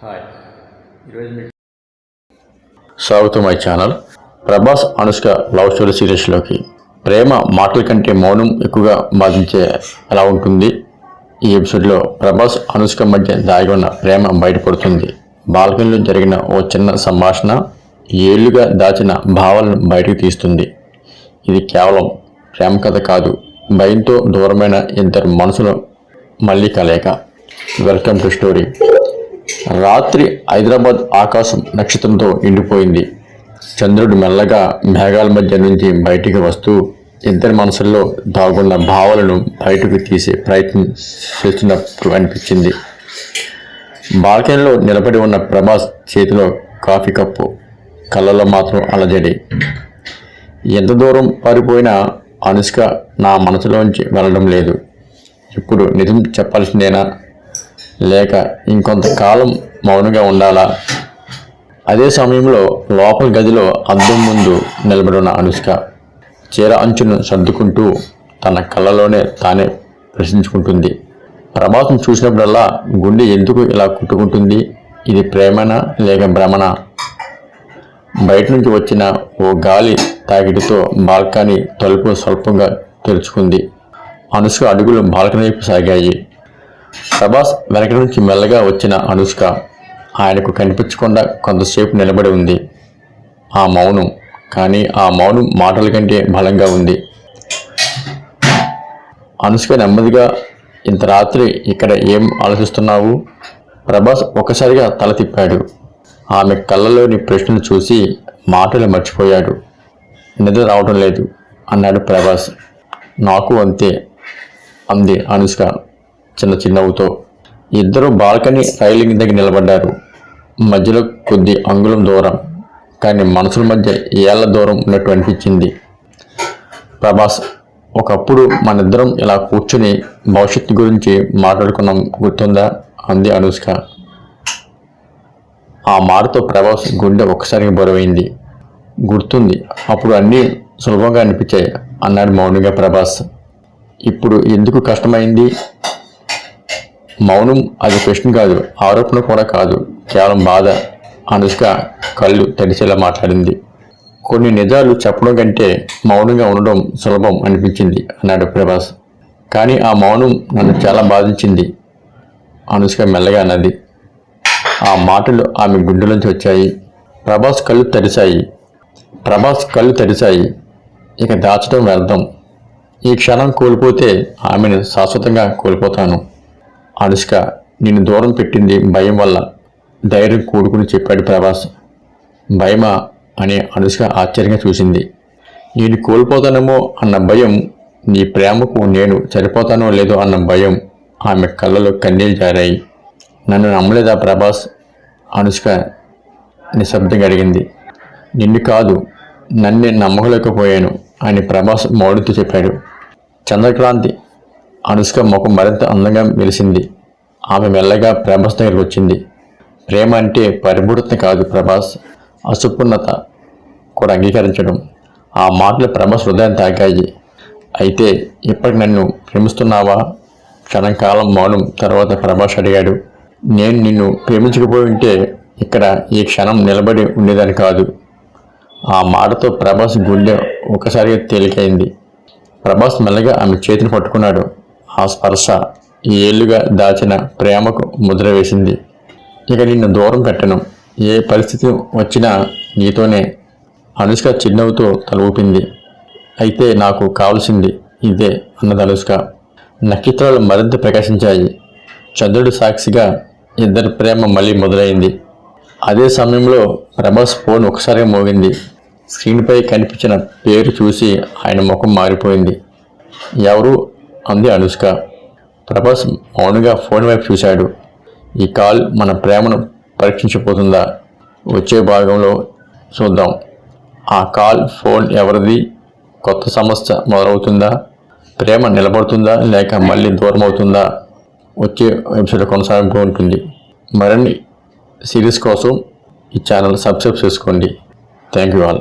Hi ఈరోజు స్వాగతం my channel. Prabhas Anushka love story సిరీస్లోకి ప్రేమ మాటల కంటే మౌనం ఎక్కువగా బాధించే ఎలా ఉంటుంది? ఈ ఎపిసోడ్లో ప్రభాస్ అనుష్క మధ్య దాగి ఉన్న ప్రేమ బయటపడుతుంది. బాల్కనీలో జరిగిన ఓ చిన్న సంభాషణ ఏళ్ళుగా దాచిన భావాలను బయటకు తీస్తుంది. ఇది కేవలం ప్రేమ కథ కాదు భయంతో దూరమైన ఇద్దరు మనసులు మళ్ళీ కలయిక. వెల్కమ్ టు స్టోరీ రాత్రి హైదరాబాద్ ఆకాశం నక్షత్రంతో నిండిపోయింది. చంద్రుడు మెల్లగా మేఘాల మధ్య నుంచి బయటికి వస్తూ ఇద్దరి మనసుల్లో దాగున్న భావాలను బయటకు తీసే ప్రయత్నం చేస్తున్నప్పుడు అనిపించింది. బాల్కనీలో నిలబడి ఉన్న ప్రభాస్ చేతిలో కాఫీ కప్పు కళ్ళలో మాత్రం అలజడి. ఎంత దూరం పారిపోయినా అనుష్క నా మనసులోంచి వెళ్ళడం లేదు. ఇప్పుడు నిజం చెప్పాల్సిందేనా? లేక ఇంకొంతకాలం మౌనంగా ఉండాలా? అదే సమయంలో లోపల గదిలో అద్దం ముందు నిలబడిన అనుష్క చీర అంచును సర్దుకుంటూ తన కళ్ళలోనే తానే ప్రశ్నించుకుంటుంది. ప్రభాతం చూసినప్పుడల్లా గుండె ఎందుకు ఇలా కుట్టుకుంటుంది? ఇది ప్రేమనా లేక భ్రమనా? బయట నుంచి వచ్చిన ఓ గాలి తాకిడితో బాల్కనీ తలుపు స్వల్పంగా తెరుచుకుంది. అనుష్క అడుగులు బాల్కనీ వైపు సాగాయి. ప్రభాస్ వెనక నుంచి మెల్లగా వచ్చిన అనుష్క ఆయనకు కనిపించకుండా కొంతసేపు నిలబడి ఉంది. ఆ మౌనం కానీ ఆ మౌనం మాటల కంటే బలంగా ఉంది. అనుష్క నెమ్మదిగా ఇంత రాత్రి ఇక్కడ ఏం ఆలోచిస్తున్నావు? ప్రభాస్ ఒక్కసారిగా తల తిప్పాడు. ఆమె కళ్ళలోని ప్రశ్నలు చూసి మాటలు మర్చిపోయాడు. నిద్ర రావడం లేదు అన్నాడు ప్రభాస్. నాకు అంతే అంది అనుష్క. చిన్న చిన్నవుతో. ఇద్దరు బాల్కనీ రైలింగ్ దగ్గర నిలబడ్డారు. మధ్యలో కొద్ది అంగుళం దూరం కానీ మనసుల మధ్య ఏళ్ళ దూరం ఉన్నట్టు అనిపించింది. ప్రభాస్ ఒకప్పుడు మనిద్దరం ఇలా కూర్చుని భవిష్యత్తు గురించి మాట్లాడుకున్నాం గుర్తుందా? అంది అనుష్క. ఆ మాటతో ప్రభాస్ గుండె ఒక్కసారిగా బరువైంది. గుర్తుంది అప్పుడు అన్నీ సులభంగా అనిపించాయి అన్నాడు మౌనంగా ప్రభాస్. ఇప్పుడు ఎందుకు కష్టమైంది? మౌనం అది ప్రశ్న కాదు ఆరోపణ కూడా కాదు కేవలం బాధ. అనుష్క కళ్ళు తడిచేలా మాట్లాడింది. కొన్ని నిజాలు చెప్పడం కంటే మౌనంగా ఉండడం సులభం అనిపించింది అన్నాడు ప్రభాస్. కానీ ఆ మౌనం నన్ను చాలా బాధించింది అనుష్క మెల్లగా అన్నది. ఆ మాటలు ఆమె గుండెలోంచి వచ్చాయి. ప్రభాస్ కళ్ళు తడిశాయి ప్రభాస్ కళ్ళు తడిశాయి ఇక దాచడం వ్యర్థం. ఈ క్షణం కోల్పోతే ఆమెను శాశ్వతంగా కోల్పోతాను. అనుష్క నిన్ను దూరం పెట్టింది భయం వల్ల ధైర్యం కూడుకుని చెప్పాడు ప్రభాస్. భయమా? అని అనుష్క ఆశ్చర్యంగా చూసింది. నేను కోల్పోతానేమో అన్న భయం నీ ప్రేమకు నేను చనిపోతానో లేదో అన్న భయం ఆమె కళ్ళలో కన్నీళ్ళు జారాయి. నన్ను నమ్మలేదా ప్రభాస్? అనుష్క నిశ్శబ్దంగా అడిగింది. నిన్ను కాదు నన్నే నమ్మలేకపోయాను అని ప్రభాస్ మౌడితో చెప్పాడు. చంద్రక్రాంతి అనుష్క ముఖం మరింత అందంగా మెలిసింది. ఆమె మెల్లగా ప్రభాస్ దగ్గరికి వచ్చింది. ప్రేమ అంటే పరిపూర్ణత కాదు ప్రభాస్. అసుపూర్ణత కూడా అంగీకరించడం. ఆ మాటలు ప్రభాస్ హృదయం తాకాయి. అయితే ఇప్పటికి నన్ను ప్రేమిస్తున్నావా? క్షణకాలం మౌనం తర్వాత ప్రభాస్ అడిగాడు. నేను నిన్ను ప్రేమించకపోయి ఉంటే ఇక్కడ ఈ క్షణం నిలబడి ఉండేదని కాదు. ఆ మాటతో ప్రభాస్ గుండె ఒకసారిగా తేలికైంది. ప్రభాస్ మెల్లగా ఆమె చేతిని పట్టుకున్నాడు. ఆ స్పర్శ ఏళ్ళుగా దాచిన ప్రేమకు ముద్ర వేసింది. ఇక నిన్ను దూరం పెట్టను. ఏ పరిస్థితి వచ్చినా నీతోనే అనుష్క చిరునవ్వుతో తలూపింది అయితే నాకు కావాల్సింది ఇదే అన్నది అనుష్క. నక్షత్రాలు మరింత ప్రకాశించాయి. చంద్రుడి సాక్షిగా ఇద్దరి ప్రేమ మళ్ళీ మొదలైంది. అదే సమయంలో ప్రభాస్ ఫోన్ ఒకసారిగా మోగింది. స్క్రీన్పై కనిపించిన పేరు చూసి ఆయన ముఖం మారిపోయింది. ఎవరు? అంది అనుష్క. ప్రభాస్ మౌనంగా ఫోన్ వైపు చూశాడు. ఈ కాల్ మన ప్రేమను పరీక్షించబోతుందా? వచ్చే భాగంలో చూద్దాం. ఆ కాల్ ఫోన్ ఎవరిది? కొత్త సమస్య మొదలవుతుందా? ప్రేమ నిలబడుతుందా? లేక మళ్ళీ దూరం అవుతుందా వచ్చే ఎపిసోడ్ కొనసాగుతూ ఉంటుంది. మరిన్ని సిరీస్ కోసం ఈ ఛానల్ సబ్స్క్రైబ్ చేసుకోండి. Thank you all.